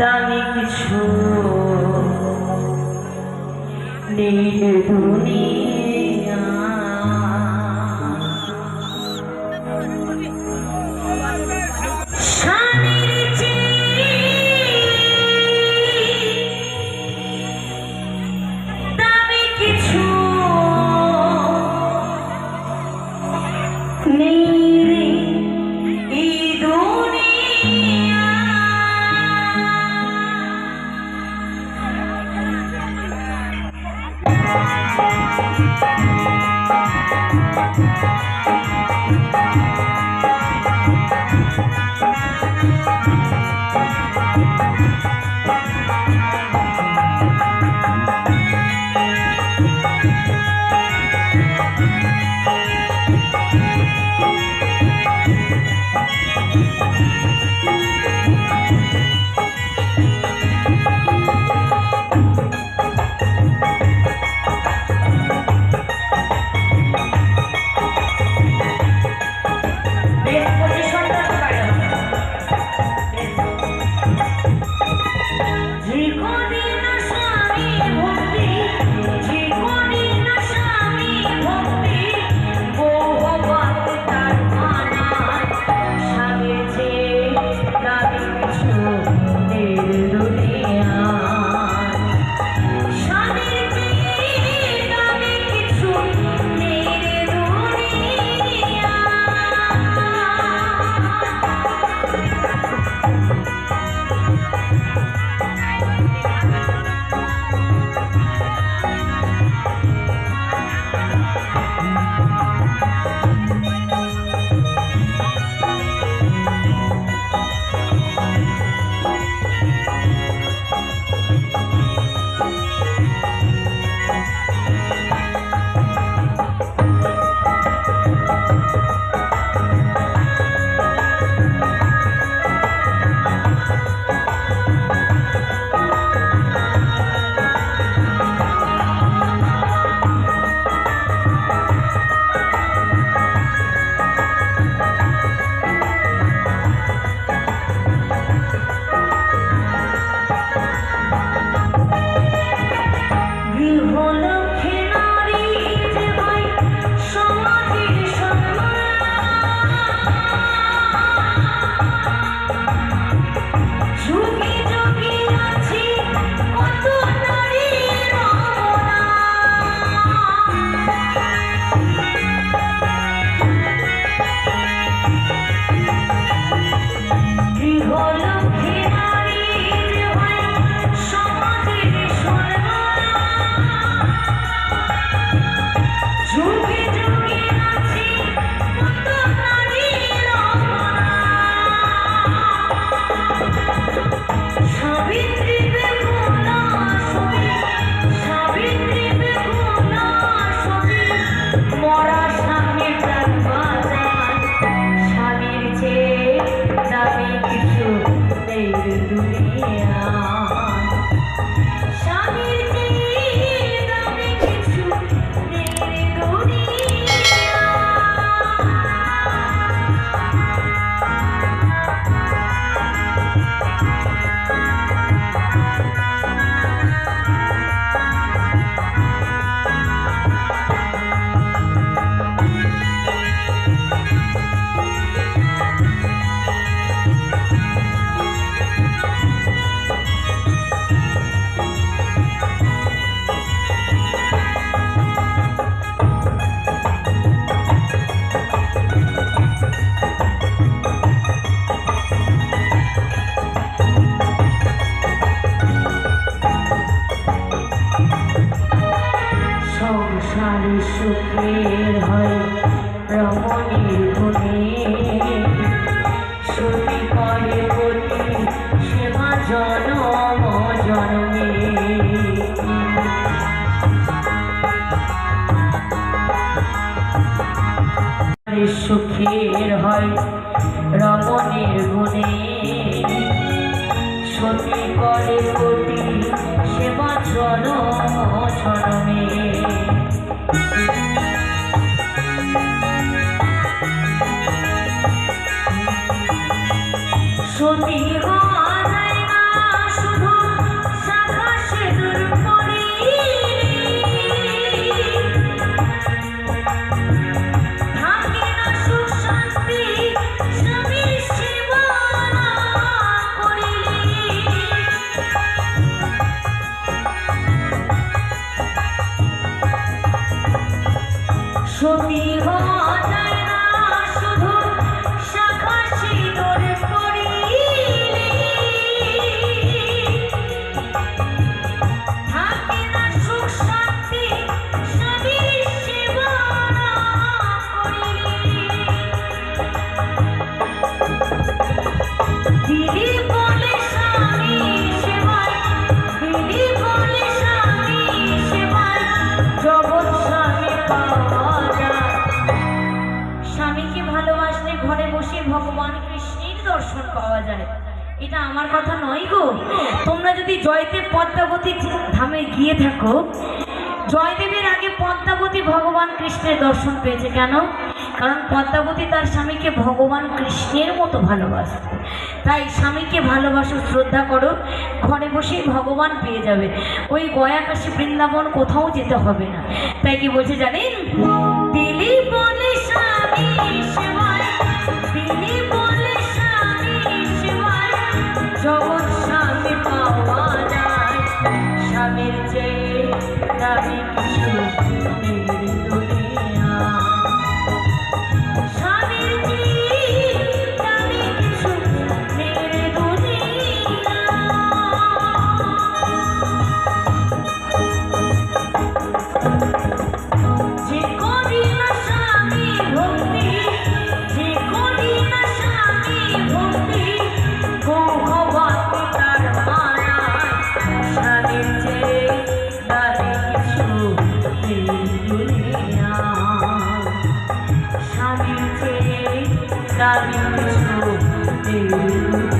দামি কিছু নেই দুনিয়া। you hold on. সংসারে সুখের হয়, রমণীর গুণে সতী করে প্রতি সেবা জনম জনমে। সুখের হয়, রমণীর গুণে সতী করে সেবা জনম স্মরণে। সতী দর্শন পাওয়া যায়। এটা আমার কথা নয় গো। তোমরা যদি জয়দেব পদ্মাবতী ধামে গিয়ে থাকো, জয়দেবের আগে পদ্মাবতী ভগবান কৃষ্ণের দর্শন পেয়েছে কেন? কারণ পদ্মাবতী তার স্বামীকে ভগবান কৃষ্ণের মতো ভালোবাসত তাই স্বামীকে ভালোবাসো, শ্রদ্ধা করো, ঘরে বসেই ভগবান পেয়ে যাবে। ওই গয়া কাশী বৃন্দাবন কোথাও যেতে হবে না। তাই কি বলছে জানেন? দামি কিছু নেই